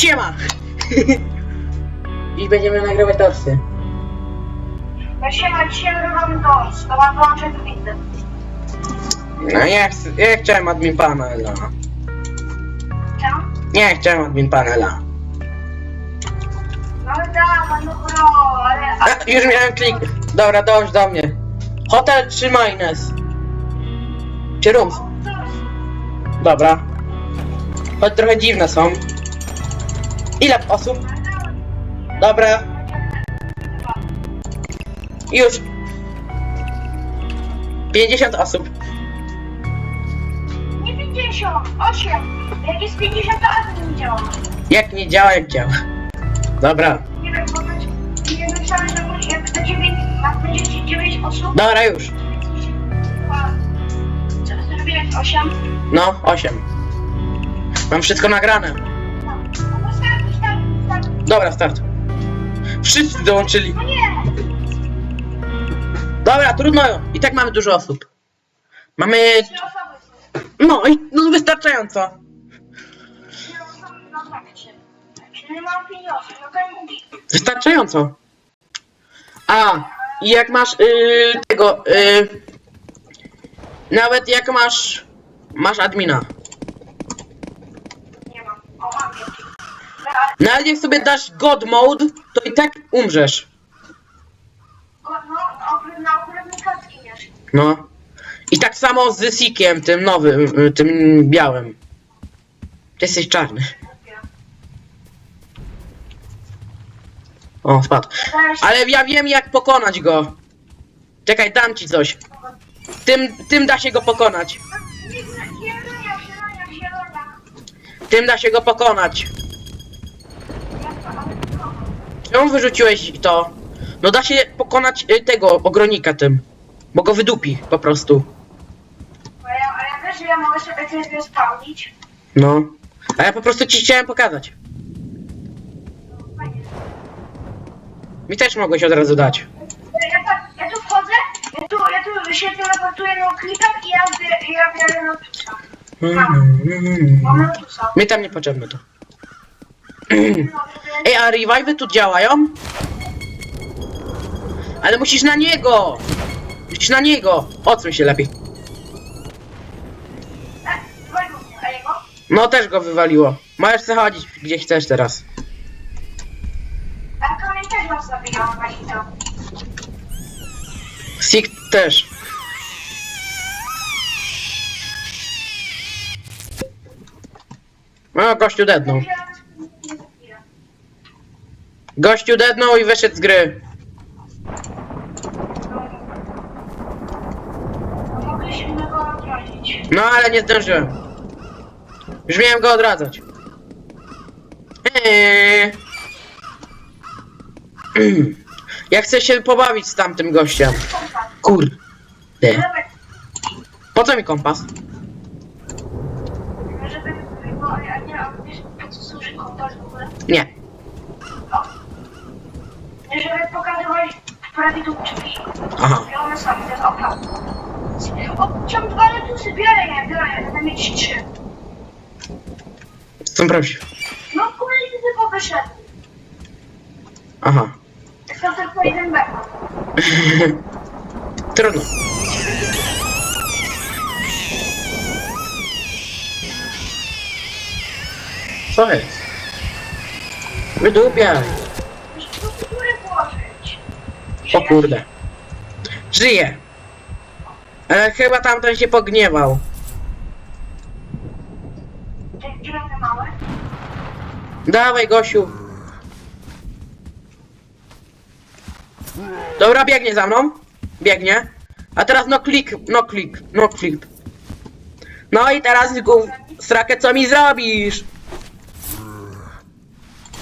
Siema! Dziś będziemy nagrywać torsy. No siema, dzisiaj nagrywamy dors, to mam dołączyć do windy. No ja, chcę, ja chciałem admin panela. Czemu? Nie chciałem admin panela. No dawaj, no bro, ale... A, już miałem klik. Dobra, dołącz do mnie. Hotel 3 minus. Czy rooms? Dobra. Choć trochę dziwne są. Ile osób? Dobra. Już. 50 osób. Nie 50, 8. Jak jest 50, to admin nie działa. Jak nie działa, jak działa. Dobra. Nie wiem, bo będzie... Nie myślałem, że będzie- jak to 9, jak będzie 9 osób... Dobra, już. Co zrobiłeś? 8? No, 8. Mam wszystko nagrane. Dobra, start. Wszyscy dołączyli. Dobra, trudno. I tak mamy dużo osób. Mamy. No, i no wystarczająco. Wystarczająco. A, i jak masz yy, tego. Yy, nawet jak masz. Masz admina. Nie mam. O, mam je. No, ale- Nawet jak sobie dasz God mode, to i tak umrzesz. No, no, na. No. I tak samo z Sikiem, tym nowym, y, tym białym. Ty jesteś czarny. O, spadł. Ale ja wiem jak pokonać go. Czekaj, dam ci coś. Tym, tym da się go pokonać. Tym da się go pokonać. Jak to, ale to? Czemu wyrzuciłeś to? No da się pokonać y, tego ogronika tym. Bo go wydupi po prostu. Bo ja, a ja wiesz, że ja mogę sobie coś zespałnić. No. A ja po prostu ci chciałem pokazać. No, fajnie. Mi też mogłeś od razu dać. Ja, tak, ja tu wchodzę, ja tu, ja tu się teleportuję no klipem i ja, ja biorę notusa. Mam notusa. Mi tam niepotrzebne to. Ej, a revive'y tu działają? Ale musisz na niego! Musisz na niego! Odsuń się lepiej. No też go wywaliło. Możesz chodzić gdzie chcesz teraz. A też właśnie to. Sik też. No, gościu dednął. Gościu dednął i wyszedł z gry. No, ale nie zdążyłem. Już miałem go odradzać. Eee. Ja chcę się pobawić z tamtym gościem. Kurde. Po co mi kompas? żeby, bo ja nie, a wiesz, po co służy kompas w ogóle? Nie. O. Żeby prawidłownie drzwi. Aha. I one są, to jest okno. O, ciąg dwa letusy, biorę je, biorę je, będę mieć trzy. Są prawdziwe. No kolejny tylko wyszedł. Aha. To tylko jeden bekon. Trudno. Co jest? Wydupiaj. Muszę do góry włożyć. O kurde. Żyje. Ale chyba tamten się pogniewał. Dawaj, Gosiu. Dobra, biegnie za mną. Biegnie. A teraz no klik, no klik, no klik. No i teraz srakę co mi zrobisz?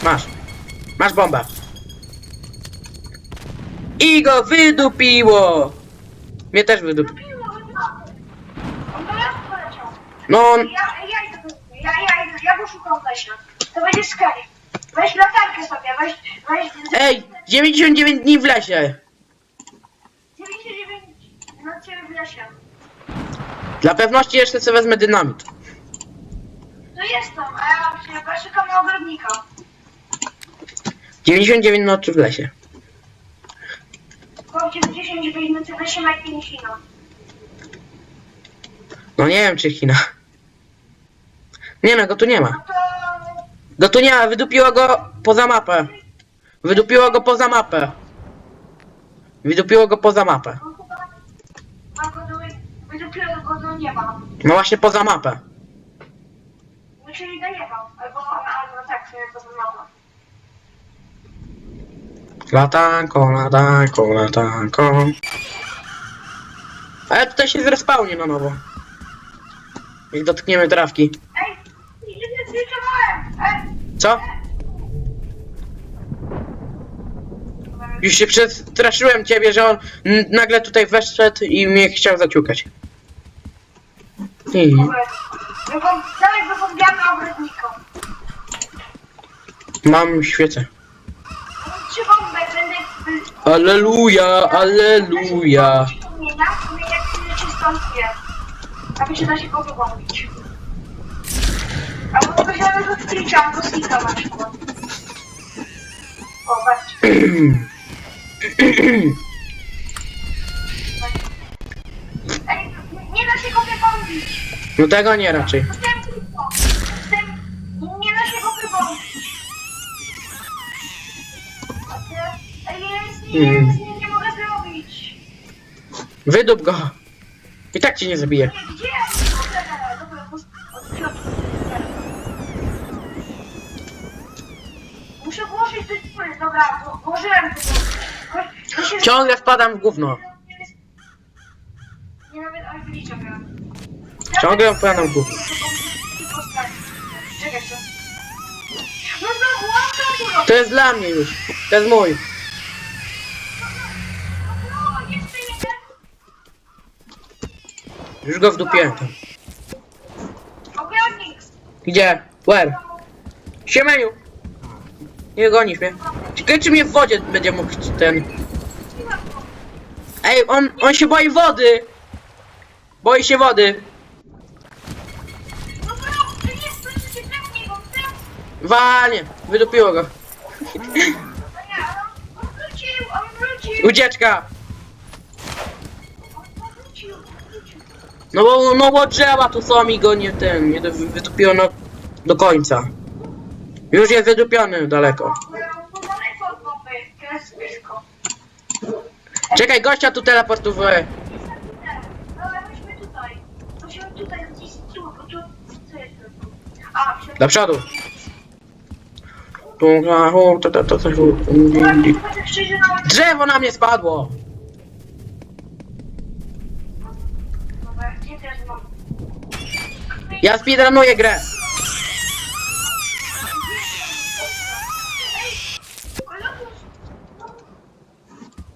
Masz. Masz bombę. I go wydupiło. Mnie też wydupiło. Piło, On do lasu poleciał. No, on- Ja, ja idę, ja, ja idę, ja go szukam Lesia. To będzie skali. Weź latarkę sobie, weź, weź... ej, 99 dni w lesie. 99 na ciebie w lesie. Dla pewności jeszcze sobie wezmę dynamit. To jest tam, a ja Ja na ogrodnika. 99 nocy w lesie. 99 minut weźmy jak 5 minut. No nie wiem czy China. Nie no, go tu nie ma. No to... Go tu nie ma, wydupiło go poza mapę. Wydupiło go poza mapę. Wydupiło go poza mapę. No chyba... Go do... Go nieba. No właśnie poza mapę. No czyli do nieba. Albo, albo tak, to wygląda. Latanko, latanko, latanko. Ale tutaj się zrespawnie na nowo. Jak dotkniemy trawki. Co? Już się przestraszyłem ciebie, że on nagle tutaj weszedł i mnie chciał zaciukać. I ogrodnikom. mam świecę. Mam trzy bomby, będę... Aleluja, aleluja. Przypomnienia, jak się się da się go wybombić. Albo coś nawet odkrycia, albo slika na przykład. O, patrzcie. Ej, nie da się go wybombić. No tego nie raczej. Dostałem tylko. Dostałem... Nie da się go wybombić. Ej, ja nic nie, Hmm. nie, mogę zrobić. Wydup go. I tak cię nie gdzie? Dobra, od środka. Muszę włożyć do góry, dobra, wło- włożyłem. To się... Ciągle wpadam w gówno. Nie nawet Albilicza miałem. Ciągle wpadam w gówno. Czekaj, co? No znowu, łapka góro! To jest dla mnie już. To jest mój. No, jeszcze jeden. Już go wdupiłem tam. Gdzie? Where? Siemeniu. Nie gonisz mnie. Ciekawe czy mnie w wodzie będzie mógł ten... Ej, on, on się boi wody. Boi się wody. No bro, to nie jest proszę się trafnie, bo chcę. Walnie. Wydupiło go. No nie, ale on wrócił, on wrócił. Ucieczka. On wrócił, wrócił. No bo, no bo drzewa tu są i go nie ten, nie do- wydupiło no, do końca. Już jest wydupiony daleko. No. Czekaj, gościa tu myślałem... Do przodu. Tu, a, u, to, to, to, coś. u, u, tak szczerze nawet... Drzewo na mnie spadło. Dobra, gdzie teraz mam? Ja speedrunuję grę.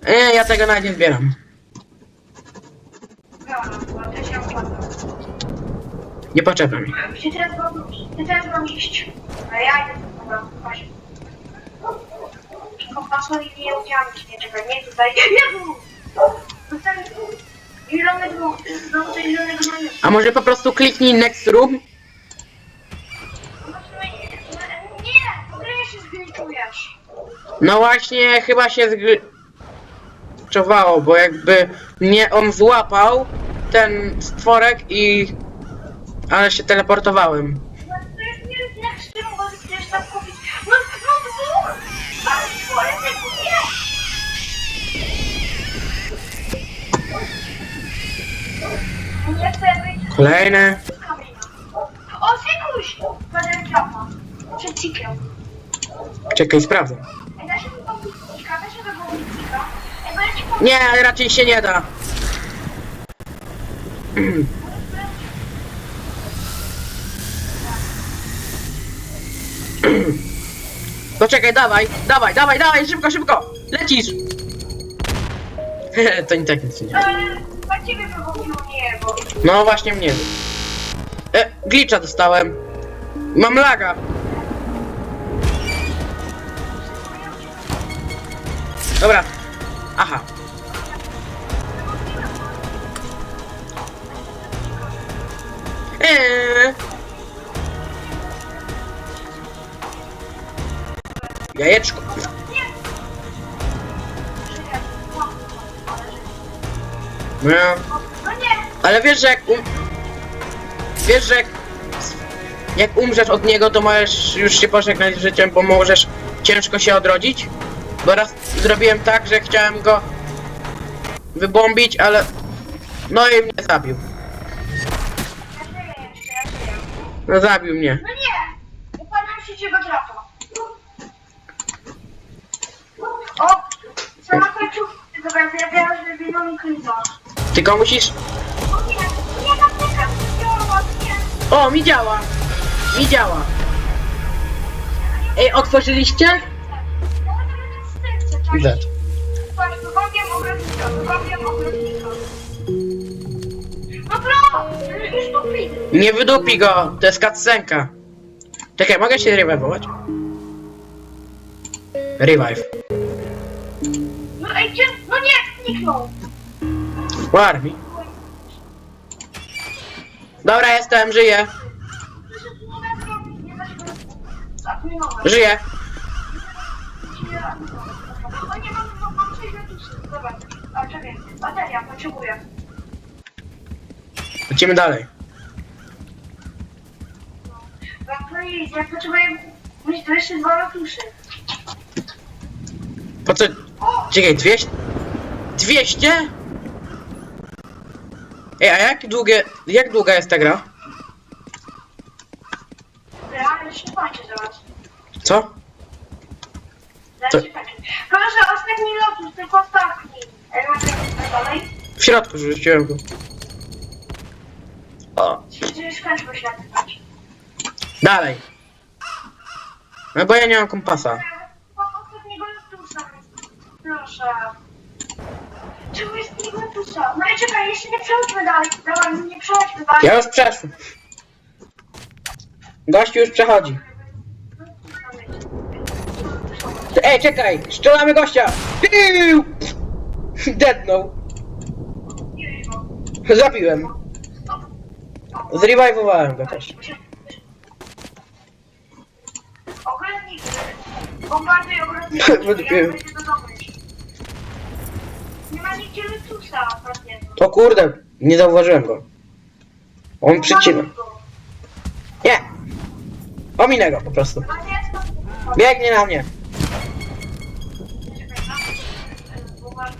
Nie, ja tego nawet nie zbieram. Nie poczepia mi. Gdzie teraz mam? Gdzie teraz mam iść? A ja idę dobra, właśnie. Kompasowi nie udziałam nie czekaj, nie tutaj. Jezu! To ten... Zielony dwóch, znowu coś zielonego mamy. A może po prostu kliknij next room? Nie, w ogóle się zgliczujesz. No właśnie, chyba się zgliczowało, bo jakby mnie on złapał, ten stworek i... Ale się teleportowałem. No to jest nie jak z tym, bo chcesz tam kupić. No, no, no, ale twoje nie kupię. Nie chcę być Kolejne. O, cykuś! Będę. Przed cikiem. Czekaj, sprawdzę. Ej, da się cika, da się cika. Ej, ci. Nie, raczej się nie da. To czekaj, dawaj, dawaj, dawaj, dawaj, szybko, szybko! Lecisz! to nie tak nic nie. Eee, a ciebie wypowiedziło nie, bo... No właśnie mnie. E, glitcha dostałem. Mam laga. Dobra. Aha. Eee. Jajeczko. Nie! ale wiesz, że jak um... Wiesz, że jak... Jak umrzesz od niego, to możesz już się pożegnać z życiem, bo możesz ciężko się odrodzić. Bo raz zrobiłem tak, że chciałem go wybombić, ale... No i mnie zabił. Ja żyję jeszcze, ja żyję. No zabił mnie. No nie! Upadłem się ciebie trapa. O! Sama końcówka tego ja wiem, że winą mi klipa. Tylko musisz... O mi działa! Mi działa. Ej, otworzyliście? Widzę. Nie wydupi go, to jest cutscenka. Czekaj, mogę się revive'ować? Revive. No ej? No nie, zniknął. Warmi. Dobra, jestem, żyję. Żyję. Bateria, potrzebuję. Lecimy dalej. Ja potrzebuję mieć 22 ratuszy. Po co? Czekaj, 200? 200? Ej, a jak długie, jak długa jest ta gra? Zaraz. Co? Zaraz To- się. Proszę, ostatni lotus, tylko ostatni. Dalej? W środku rzuciłem go. O, Czy skończyło się nazywać? dalej. No bo ja nie mam kompasa. Ostatniego lotusa. Proszę. Czemu jest ostatniego lotusa? No i czekaj, jeszcze nie przechodźmy dalej. Dobra, nie przechodźmy dalej. Ja już przeszłem. Gościu już przechodzi. Ej, czekaj! Strzelamy gościa! Piu! Deadnął. Zabiłem. Zrewajwowałem go też. Ogrodnik. Bombarduj ogrodnik. Nie ma nigdzie lotusa ostatniego. O kurde, nie zauważyłem go. On przycina. Go. Nie! Ominę go po prostu. No nie to- Biegnie na mnie. Czekaj, no. Bombarduj.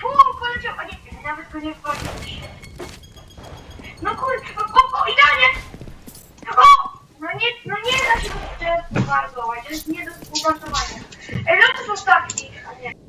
Pu, poleciał, a nie, nawet go nie. No kurde, o, idealnie! No nie, no nie da się teraz bombardować, to jest nie do bombardowania. Ej, lotus ostatni, a nie.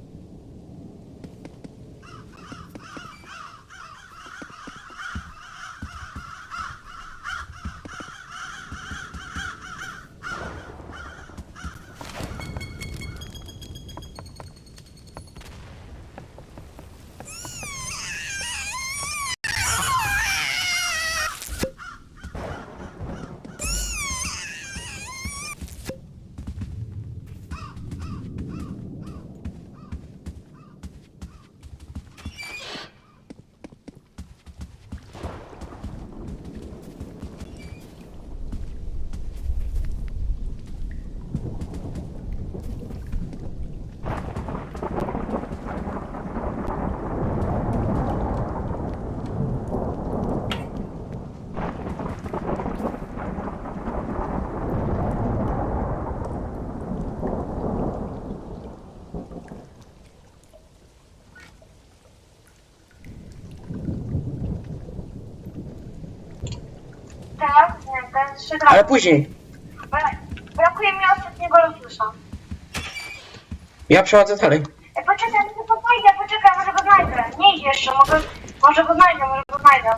Teraz, nie, teraz jeszcze raz. Ale później. Brakuje mi ostatniego lotusa. Ja przechodzę dalej. Ej, poczekaj, no to pójdę, poczekaj, może go znajdę. Nie idź jeszcze, mogę, może go znajdę, może go znajdę.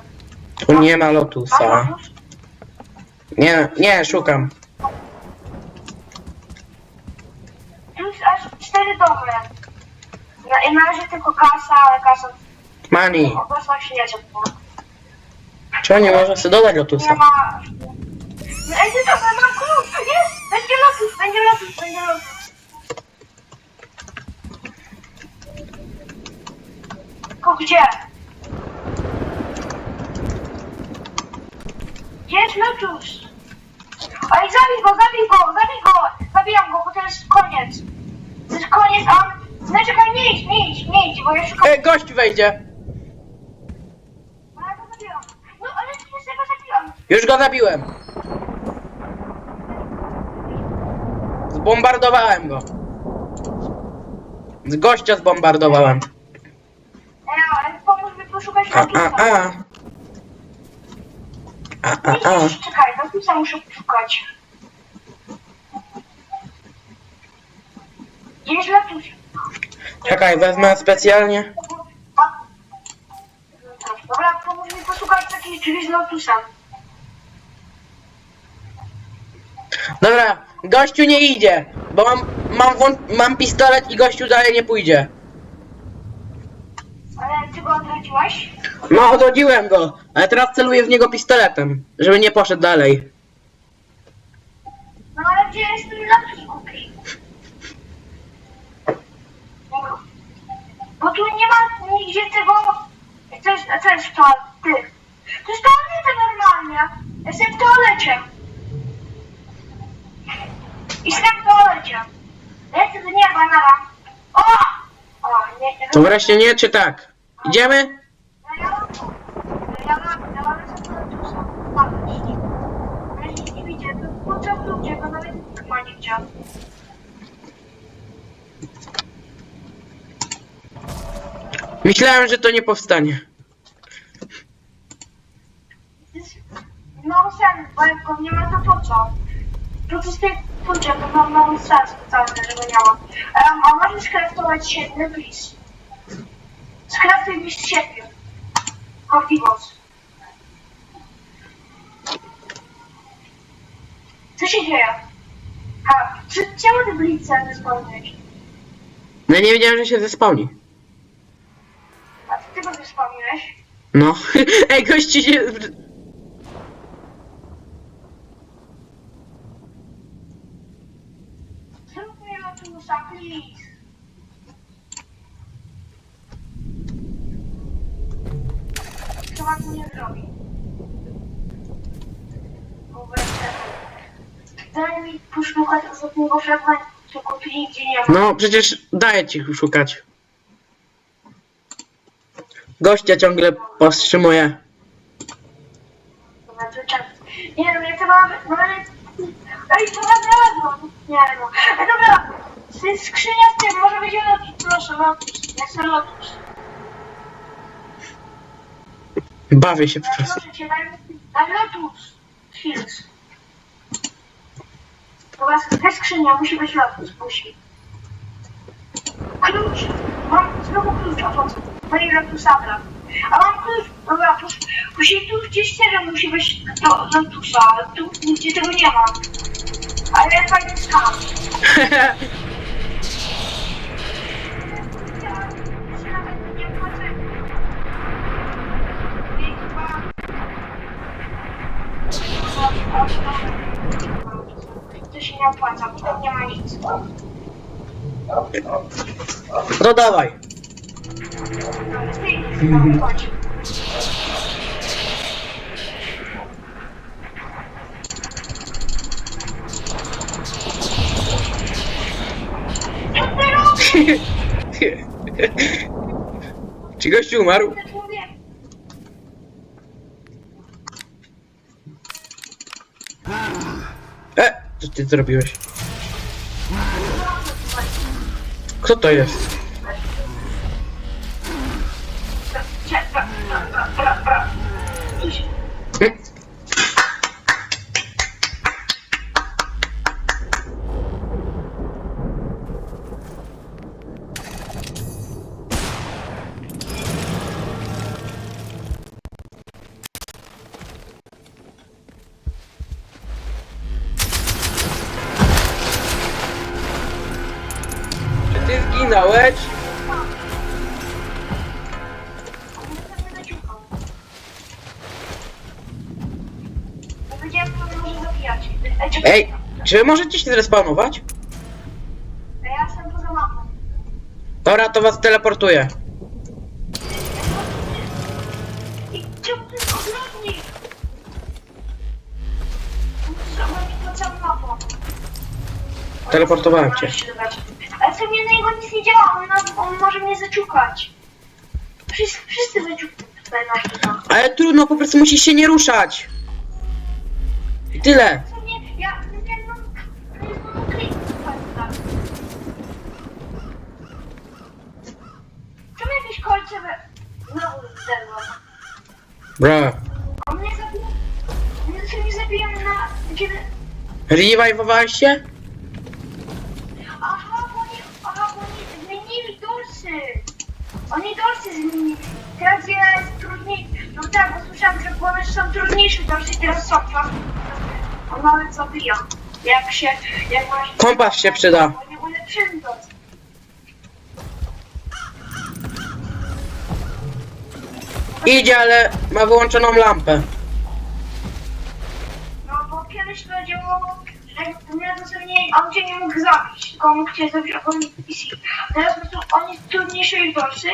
Tu nie ma A lotusa. lotus? Nie, nie, szukam. Tu jest aż cztery domy. Na, I na razie tylko kasa, ale kasa Money. obecna śmiecie. Czemu nie można sobie dodać Nie lotusa? ma... No, Ej, ty dobra, mam klucz! Jest! Będzie lotus, będzie lotus, będzie lotus. Tylko gdzie? Gdzie jest lotus? Ej, zabij go, zabij go, zabij go! zabijam go, bo to jest koniec. To jest koniec, a on... No czekaj, nie idź, nie idź, nie idź, bo ja szukam... Ej, gość wejdzie. Ale go zabiłam. No, ale przecież ja go zabiłam. Już go zabiłem. Zbombardowałem go. Z gościa zbombardowałem. Ej, ale pomóż mi poszukać A, a, a. A, a, a. Widzisz, czekaj, Lotusa muszę poszukać. Gdzie jest Lotus? Czekaj, wezmę specjalnie. Dobra, pomóż mi poszukać takich drzwi z Lotusem. Dobra, gościu nie idzie, bo mam, mam, włą- mam pistolet i gościu dalej nie pójdzie. Ale ty go odrodziłeś? No, odrodziłem go, ale teraz celuję w niego pistoletem, żeby nie poszedł dalej. No ale gdzie jest ten głupi? Bo- tu nie ma nigdzie tego... Co jest, co jest to? Ty. To jest toaleta normalnie. Jestem w toalecie. Lecę do nieba na. O! O, nie. To wreszcie nie, czy tak? Idziemy? Myślałem, że to nie powstanie. No sen, bo nie ma, to po co? Po co pójdzie, bo mam mały sens specjalny, że go nie ma. Um, a możesz skraftować siedmiu, please? Skraftuj mi siedmiu. Hortigos. Co się dzieje? A, czy, ty blitzę nie spełniłeś? No nie wiedziałem, że się zespałni. A ty tego nie spełniłeś? No. Ej, gości się... Zrób mi lotusa, please. To nie zrobi. Daj mi poszukać ostatniego fragmentu, tylko tu nigdzie nie ma. No, przecież daję ci szukać. Gościa ciągle powstrzymuje. Nie wiem, ja to mam... Ej, to znalazłam. Nie no. Ej, dobra. Skrzynia z tym, może będzie lotus. Proszę, lotus. Ja chcę lotus. Bawię się po prostu. Lotus. Hills. Dobra, ta skrzynia musi być lotus, musi. Klucz. Mam znowu klucza, po co? Pani lotusa brak. A mam klucz. Dobra, to musi tu gdzieś serio musi być do lotusa, ale tu nigdzie tego nie ma. Ale fajny skam. Ja się nawet nie opłacę. I chyba to się nie opłaca, bo tam nie ma nic. No dawaj. Czy gościu umarł? E, co ty zrobiłeś? Kto to jest? Evet. Czy możecie się zrespawnować? Ja jestem poza mapą. Dobra, to was teleportuję. I jest ogrodnik? To całą mapą. Teleportowałem cię. Ale co mnie na niego nic nie działa, on, nas- on może mnie zaczukać. Wszyscy, wszyscy wyczukają tutaj na. Ale trudno, po prostu musisz się nie ruszać. I tyle. Co mnie, ja, ja no, no, kliknąć tak. Czemu jakieś kolce we... Znowu zerwam. Bra. On mnie zabija... Mnie się nie zabiją na... Kiedy... Rewivowałeś się? Aha, bo oni, aha, bo oni zmienili dorsy. Oni dorsy zmienili. Teraz jest trudniej. No tak, bo słyszałam, że ponoć są trudniejsze dorsy, teraz są fakt. On nawet zabija. Jak się, jak masz... Kompas się przyda. Oni ulepszyli dorsy. Idzie, ale ma wyłączoną lampę. No bo kiedyś to działało, że mnie dosłownie on cię nie mógł zabić, tylko mógł cię zabić ogólnie PC. Teraz po prostu oni trudniejsze ich dorsy.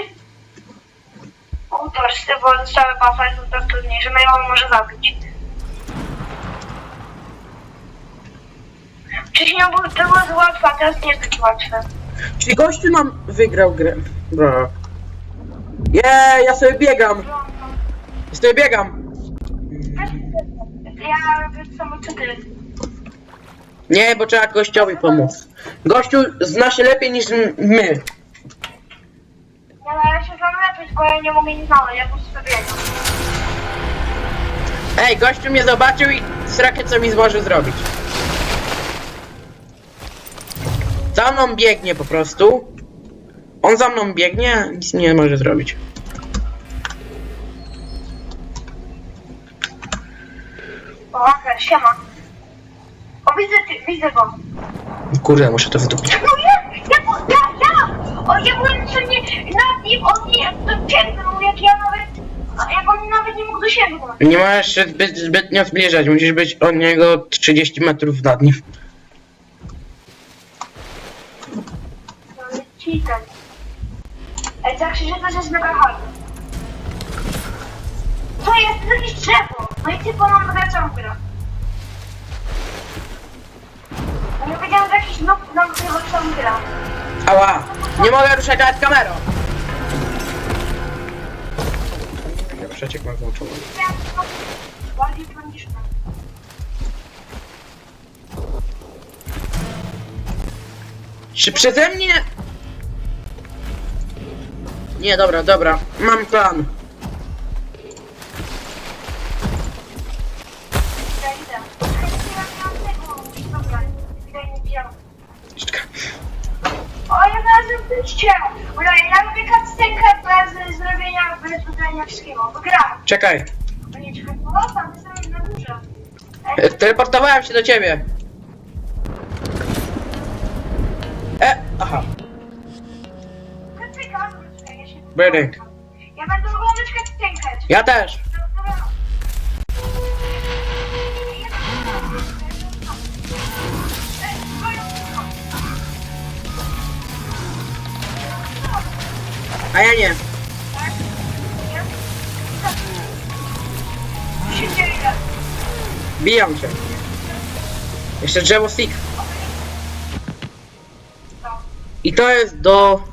O, dorsy, bo zostały buffer są teraz trudniejsze, no i on może zabić. Wcześniej było, to było łatwe, a teraz nie jest takie łatwe. Czyli gościu nam wygrał grę. Bra. Je, ja sobie biegam. Ja sobie biegam. Ja robię. Nie, bo trzeba gościowi pomóc. Gościu zna się lepiej niż my. Ja na razie znam lepiej, bo ja nie mogę nic znaleźć, ja po prostu sobie biegam. Ej, gościu mnie zobaczył i srakę co mi złożył zrobić. Za mną biegnie po prostu. On za mną biegnie, nic nie może zrobić. Okej, siema. O, widzę, ty, widzę go. Kurde, muszę to wydupić. No ja, ja, ja, ja! O, ja byłem co nie, nad nim, on nie dociągnął, jak ja nawet, jak on nawet nie mógł dosięgnąć. Nie możesz się zbyt, zbytnio zbliżać, musisz być od niego 30 metrów nad nim. No, cheater. Ej, tak się to jest mega hard. To jest jakieś drzewo. No i ty po nam wygra całą grę. No Nie powiedziałem, że jakiś noob nam wygrywa całą grę. Ała! Nie mogę ruszać nawet kamerą! Ja przeciek mam włączony. Bardziej trudniejsze. Czy przeze mnie... Nie, dobra, dobra. Mam plan. Ja. Dobra, ja znalazłem wyjście! Ula, ja robię cutscenkę bez zrobienia, bez dodania wszystkiego. Wygrałem. Czekaj. O nie, czekaj, tam jestem na Teleportowałem się do ciebie. Czekaj, ja będę oglądać cutscenkę. Ja też. A ja nie. Bijam cię. Jeszcze drzewo stick. I to jest do...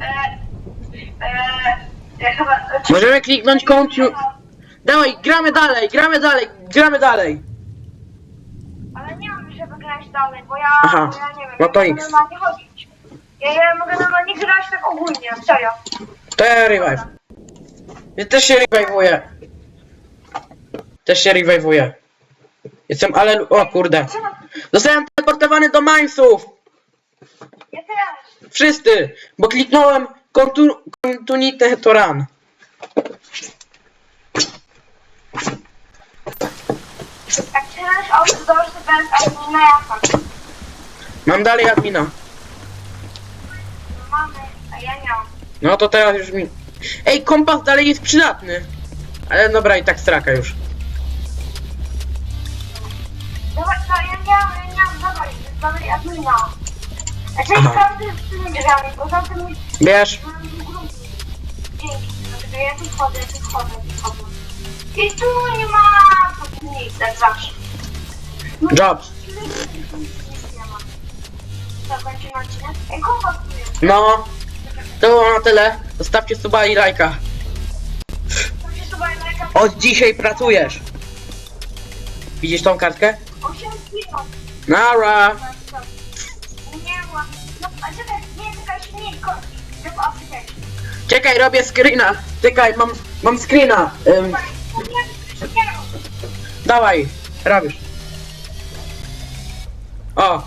E, e, ja chyba... Możemy kliknąć continue. Dawaj, gramy dalej, gramy dalej, gramy dalej. Ale nie mam żeby grać dalej, bo ja, Aha, bo ja nie wiem, no to ja mogę X. normalnie chodzić. Ja, ja mogę normalnie grać tak ogólnie, serio. To ja revive. Ja też się revive'uję. Też się revive'uję. Jestem ale... O kurde. Zostałem teleportowany do Minesów. Ja też. Wszyscy. Bo kliknąłem kontu- Continuity to run. Jak chcesz outdoors bez admina jaka? Mam dalej admina. No mamy, a ja nie mam. No to teraz już mi... Ej, kompas dalej jest przydatny. Ale dobra, i tak straka już. Dobra, no ja nie mam, ja nie mam, dawaj, dawaj admina. Czyli Aha. każdy z tymi drzwiami, bo za tym Wiesz? mam. Dzięki, dlatego ja tu wchodzę, ja tu wchodzę, tu wchodzę. I tu nie ma nic, jak zawsze. No, Jobs. To kończymy odcinek. Ej, tu jest. No, to było na tyle. Zostawcie suba i lajka. To się sobie lajka. Od dzisiaj pracujesz. Widzisz tą kartkę? 8 kilo. Nara! Nie ma. No, a czekaj, nie, czekaj, nie. Tylko Afrykę. Czekaj, robię screena. Czekaj, mam, mam screena. Ym, dawaj, robisz. O,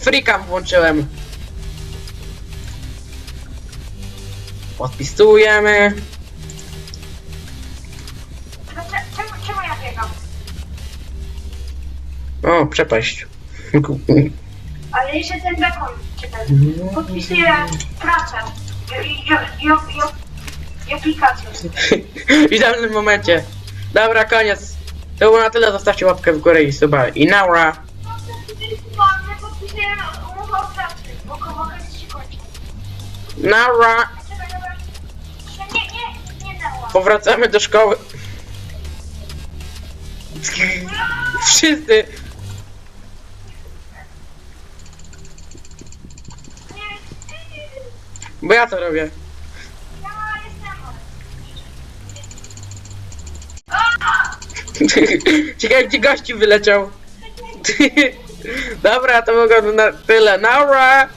freecam włączyłem. Podpisujemy. Czemu, czemu ja biegam? O, przepaść. Ale jeszcze ten bekon. Czekaj. Podpisuję pracę. I, i, i, i, i, i aplikację. W idealnym momencie. Dobra, koniec. To było na tyle. Zostawcie łapkę w górę i suba. I naura. O się kończy. Naura. Nie, nie, nie. Powracamy do szkoły. Wszyscy. Bo ja to robię. ja jestem. Ciekawe gdzie gości wyleciał. Dobra, to było na tyle. Naura.